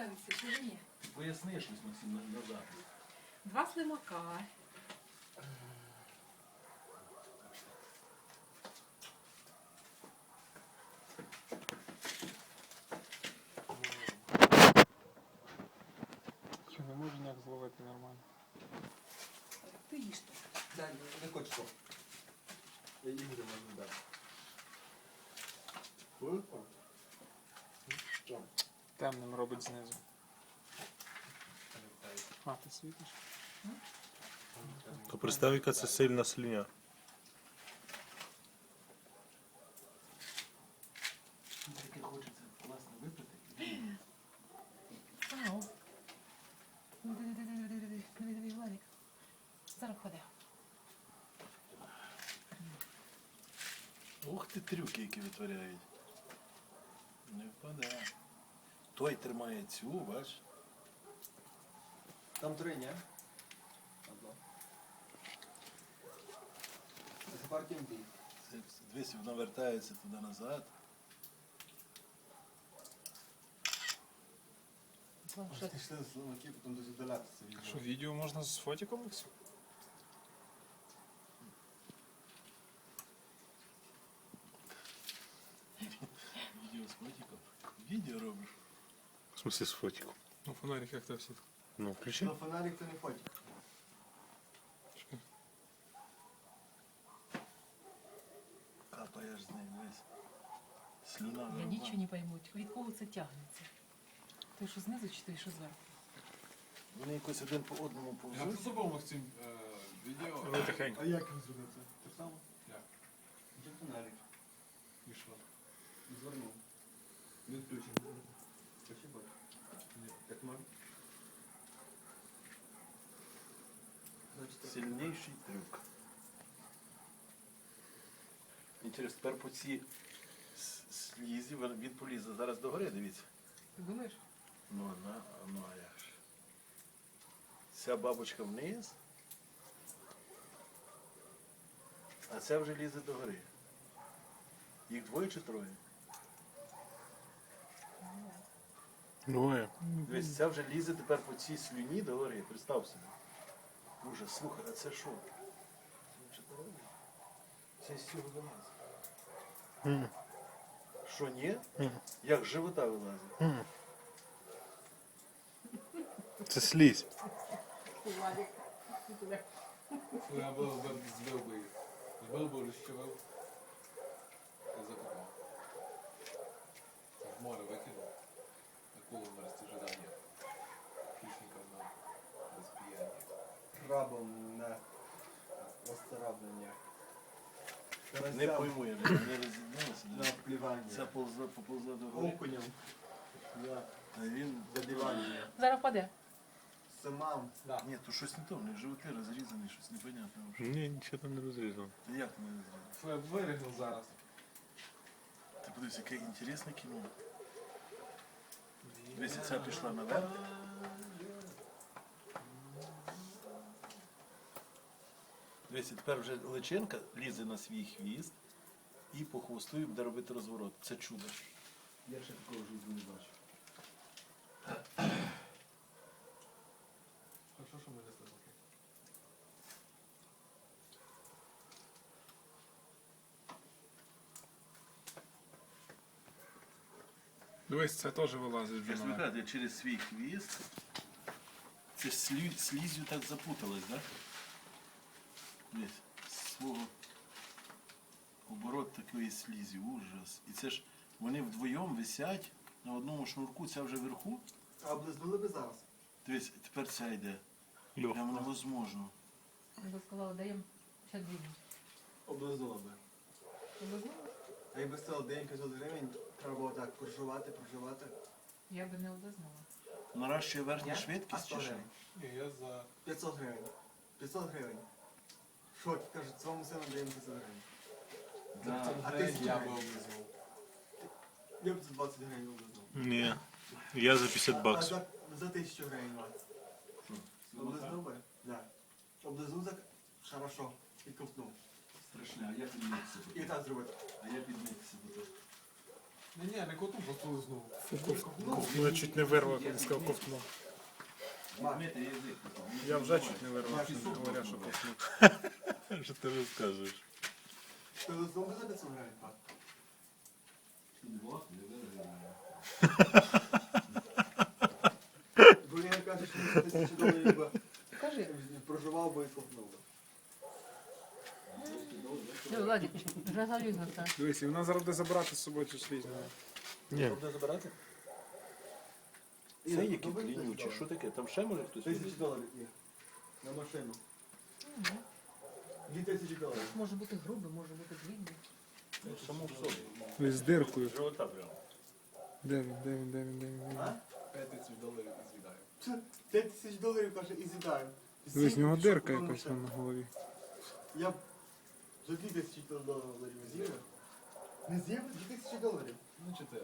Цікавіться, чи ні? Поясни щось Максим на, на запис. Два слимака. Що, не можу ніяк зловити нормально. Ти їж то. Да, не хочу що. Я їм не можу дати. Що? Темним робить знизу. А, ти світиш? То представ, яка це сильна слиня. Таке хочеться класно випити. Ау. Ну, диви, диви, диви, диви, диви, диви, Владик. Зараз ходи. Ух ти трюки, які витворяють. Не впаде. Той тримає цю, бач. Там три, ні? Одно. Це партія бій. Це Дивись, воно вертається туди назад. Слава, що ти? Пішли з словаки, потім дуже долятися від Що, відео можна з фотиком? Максим? Відео з фотиком. Відео робиш. В смысле с фотиком? Ну, фонарик як то всі. Ну, включи. На фонарик то не фотик. Капаєш з ним, дивись. Слюна Я вириває. нічого не пойму. Від кого це тягнеться? Той, що знизу, чи той, що зверху? Вони якось один по одному Я повзуть. тут забув Максим е, відео. Але тихенько. А як він зробив це? Так само? Як? Вже фонарик. І що? Звернув. Відключений. Ні. Так Сильніший трюк. Інтерес, тепер по цій слізі він полізе зараз догори, дивіться. Ти думаєш? Ну, на, ну а як ж. Ця бабочка вниз, а ця вже лізе догори. Їх двоє чи троє? Двоє. Дивись, ця вже лізе тепер по цій слюні догори. Представ собі. Боже, слухай, а це що? Це? Це з цього вилазить. Що, ні? Як з живота вилазить? Це слізь. Владик. Я був би збив би їх. Збив би розчавив. Та закопав. Та в море викинув. Акулу на розтяжання. Хищникам на розбіяння. Крабом на розцарапнення. Не пойму, я не розібнувся. На плівання. Це ползла, поползла догори. Окунем. На А він. задівання. Зараз впаде. Самам. Ні, то щось не то, в них животи розрізані, щось непонятне. вже. Ні, нічого там не розрізано. Та як не розрізані? Фе, вирігнув зараз. Ти подивись, яке інтересне кіно. Дивись, ця пішла наверх. Дивись, тепер вже личинка лізе на свій хвіст і по хвосту і буде робити розворот. Це чудо. Я ще такого життя не бачив. Хорошо, що ми не слухали. Дивись, це теж вилазить Я вже ж наверх. через свій хвіст. Це ж слю- слізю так запуталось, так? Да? З свого оборот такої слізі, ужас. І це ж вони вдвоєм висять на одному шнурку, ця вже вверху. А облизнули би зараз? Дивись, тепер ця йде. Прямо невозможно. Я би сказала, даємо ще дві. Облизнули би. Облизнула? А якби стало день 500 гривень, треба було так проживати, проживати. Я би не облизнула. Наращує верхню швидкість чи що? Ні, я за 500 гривень. 500 гривень. Шок, кажуть, своєму сину даємо 500 гривень. за А 500 я би облизнув. Я б за 20 гривень облизнув. Ні. Я за 50 А баксів. за, за 1000 гривень, Вась. Облизнув би? Да. Облизнув так хорошо. І ковтнув. Страшне, а я підмітися І так зробити. А я підмітися буду. Ні, ні, не коту, просто лизнув. Ну, я чуть не вирвав, коли сказав ковтнув. Візьмете язик. Я вже чуть не вирвав, говоря, що ковтнув. Що ти розказуєш? Ти листом за 500 гривень, пак? Вот, не. Гуліна каже, що за тисячу доларів би Кажи. проживав би і купнув би. Ну, Владик, вже залізно так. Дивись, і вона зараз буде забрати з собою цю слізь. Ні. Буде забирати? Це які добре, клінючі? Що таке? Там ще може хтось? Тисячу доларів є. На машину. Дві тисячі доларів. Може бути грубий, може бути длинний. Ну, Само в собі. Ось з диркою. Живота прямо. Де він, де він, де він, де він? Де він? А? 5 тисяч доларів і з'їдаю. 5 тисяч доларів, каже, і з'їдаю. Дивись, в нього дирка якась воно на голові. Я б за 2 тисячі доларів з'їв. Не з'їв? 2 тисячі доларів. Ну, 4.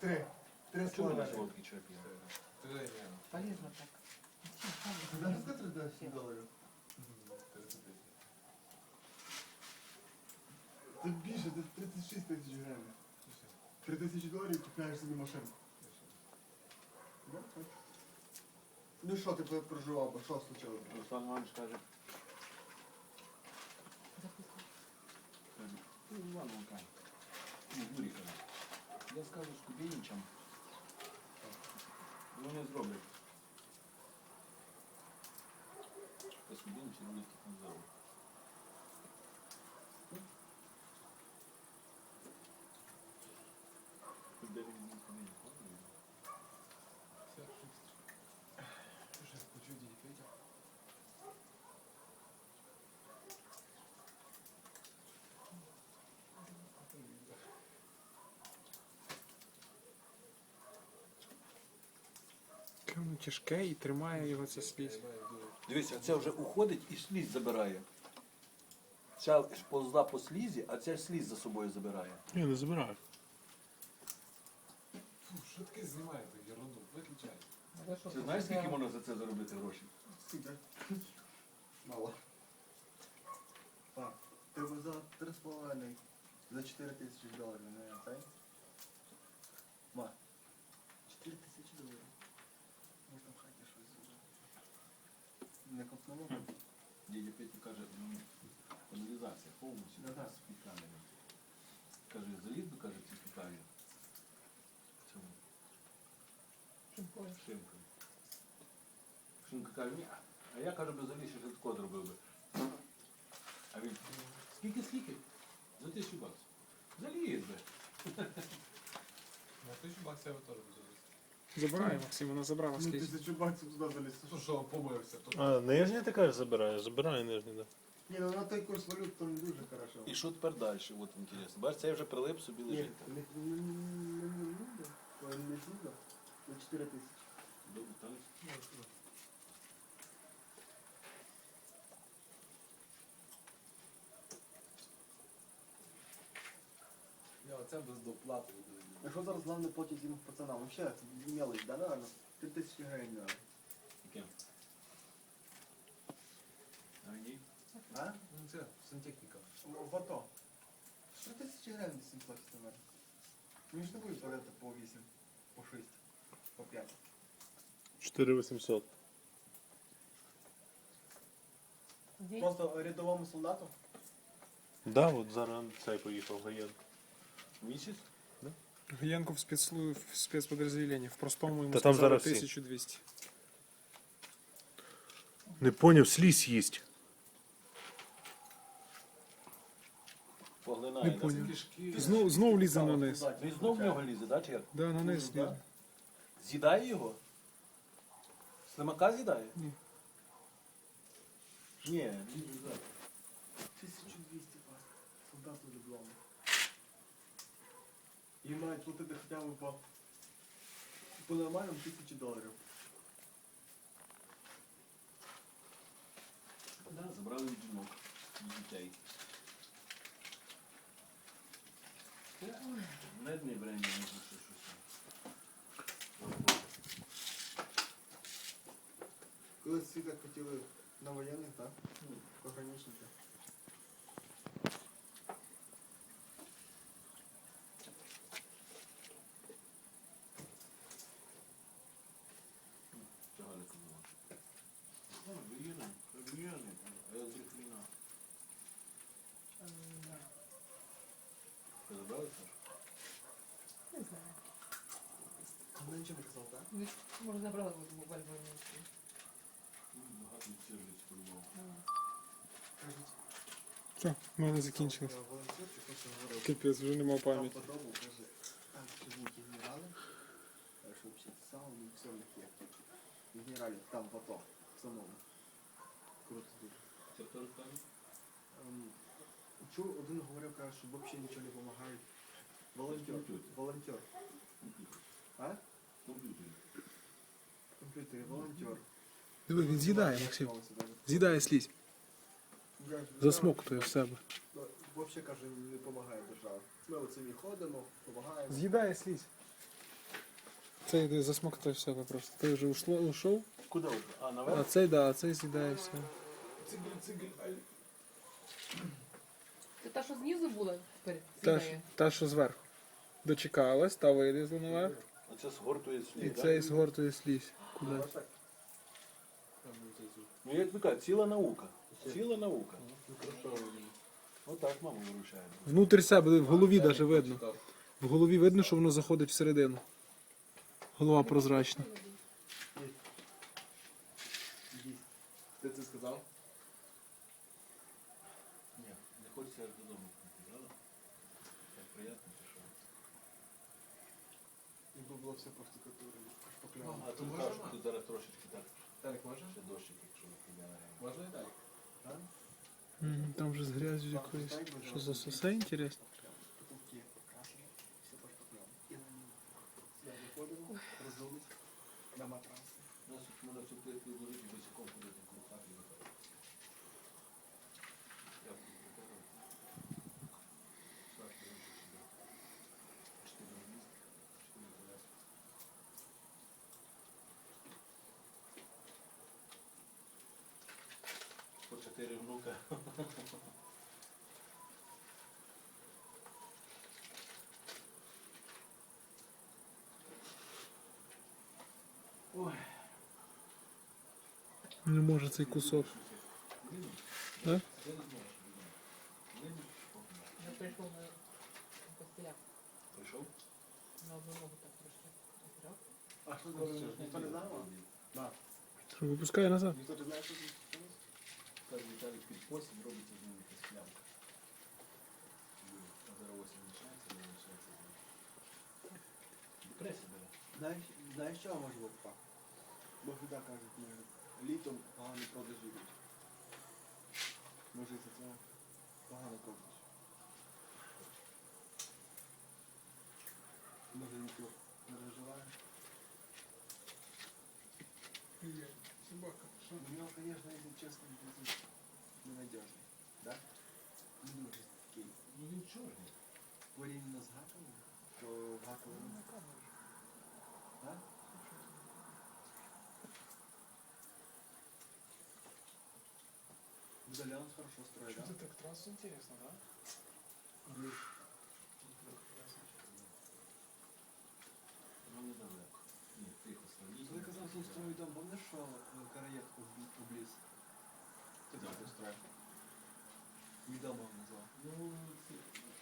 Три. Три з Чому не половиною. солодкий чай п'є? 3, ні. Полезно так. Скільки 3 тисячі доларів? 30 тисяч. Це більше, це 36 тисяч гривень. 3 тисячі доларів купляєш собі машинку. Ну. Ну що ти проживав би, що случилось? Руслан Іванович каже, ну, Іван Лукай, ну, Юрій каже, я скажу з Кубінічем, вони зроблять. З Кубінічем вони не зроблять. Де він не Кубінч, помню? Все, шустро. Ти щось почув дядь Петя? Яке Воно тяжке і тримає його ця слізь. Дивіться, це вже уходить і слізь забирає. Ця повзла по слізі, а ця слізь за собою забирає. Ні, не забираю. Фу, що таке знімаєте, ерунду, виключай. Ти знаєш, скільки можна за це заробити? Скільки? Мало. А, ти би за 3,5, за 4 тисячі доларів, не цей? Ма, Дядя Петя каже, ну, каналізація повністю Да-да. з фікалями. Каже, заліз би, каже, ці фікалі. В цьому шинкою. Шинка каже, ні. А я каже, би заліз, що тако зробив би. А він, скільки, скільки? За тисячу баксів. Заліз би. На тисячу баксів я би теж буду залізти. Забирає Максим, вона забрала Ну, слізь. тисячу баксів туди заліз. Ну що, помився, то А, нижнє ти кажеш забираю? Забираю нижнє, так. Ні, ну на той курс валют там дуже хорошо. І що тепер далі? От інтересно. Бачиш, цей вже прилип собі Ні, лежить. не не- не- не Не 4 тисячі. Добре, так? я оце без доплати. А що зараз головне платять їм пацанам? Вообще, мелочь, да, наверное? 3 тисячі гривень, наверное. Яке? А ні? А? Ну це сантехніка. В АТО. 3 тисячі гривень десь їм платять, наверное. Мені ж не будуть платити по 8, по 6, по 5. 4800. Просто рядовому солдату? Да, от зараз цей поїхав Гаєн. Місяць? Гаєнко в, спецслу... в спецподразделенні. В простому йому Та там сказали зараз всі. 1200. Не поняв, слізь їсть. Поглинає. Не да? поняв. Кишки. Знов, знов лізе на низ. Він знов в нього лізе, да, чи як? Да, на низ Ну, да. лізе. З'їдає його? Слимака з'їдає? Ні. Ні, лізе, да. 1200 пар. Солдату диплому. І мають платити хоча б по, по нормальному 1000 доларів. Да, забрали від жінок, від дітей. Не дні время, не знаю, що щось. Колись всі так хотіли на воєнних, так? Пограничники. нічого не казав, так? Ну, Може забрали буквально. Ну, Багато сірниць по-любому. Все, в мене закінчилось. Капець, вже нема Там пам'яті. каже, там в в АТО, в самому. Круто дуже. Це хто розказує? Чув, один говорив, каже, що взагалі нічого не допомагають. Волонтер. Волонтер. А? Комп'ютер. Комп'ютер, волонтер. Диви, він з'їдає, Максим. З'їдає слізь. Засмоктує в себе. Ну, Взагалі, каже, не допомагає держава. Ми оце не ходимо, допомагаємо. З'їдає слізь. Цей йде засмоктує в себе просто. Той вже ушло, ушов, Куди? А, а наверх? цей, да, а цей з'їдає все. Цигель, цигель, ай. Це та, що знизу була тепер Та, ж- та що зверху. Дочекалась, та вилізла наверх. Оце згортує І так? це і згортує слізь. Куди? Ось так. Там ну, це як ви кажете, ціла наука. Ціла наука. Отак мама вирушає. Внутрі себе, в голові навіть видно. В голові видно, що воно заходить всередину. Голова прозрачна. Ідіть. Ти це сказав? Ні, не хочеться аж додому. Правда? Так приємно пішов. Якби було все по А тут можна? тут зараз трошечки так, Так, можна? ще дощик, якщо не підняли. Можна і так. Мгм, Там вже з грязю якоюсь. Що за сосе, інтересно? Потолки покрасили, все по. І на виходимо, матраси. Нас можна цю плитку чотири. Ой. Не може цей кусок. Да? Я прийшов на костиля. прийшов? На одну ногу так прийшов. А що ніхто не знав? Да. Що, випускає назад. Ніхто не знає, що тут? Каже, Віталій під посім робиться з ним якась плямка. А зараз осінь лишається, не лишається. Депресія бере. Знаєш, знаєш, чого може бути так? Бо сюди кажуть, може, літом погані продажі йдуть. Може, це цього погано продаж. Може, ніхто не переживає. Собака. У нього, конечно, если честно, він ненадежний. Да? Не дуже такий. Ну він чорний. Порівняно з Гаковим, то Гаковим... Да? Медальон хорошо строит, да? так трассу інтересно, да? Ну Ти так устроїв? Відомо назвав. Ну, це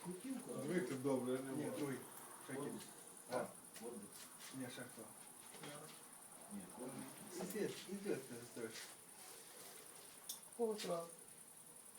крутілка. Звикти добре, я не Ні, можу. другий. Шекін. Корбус. А, Корбус. ні, ще хто. Ні, корбус. Сосед, іди ти строїш. Кого трав?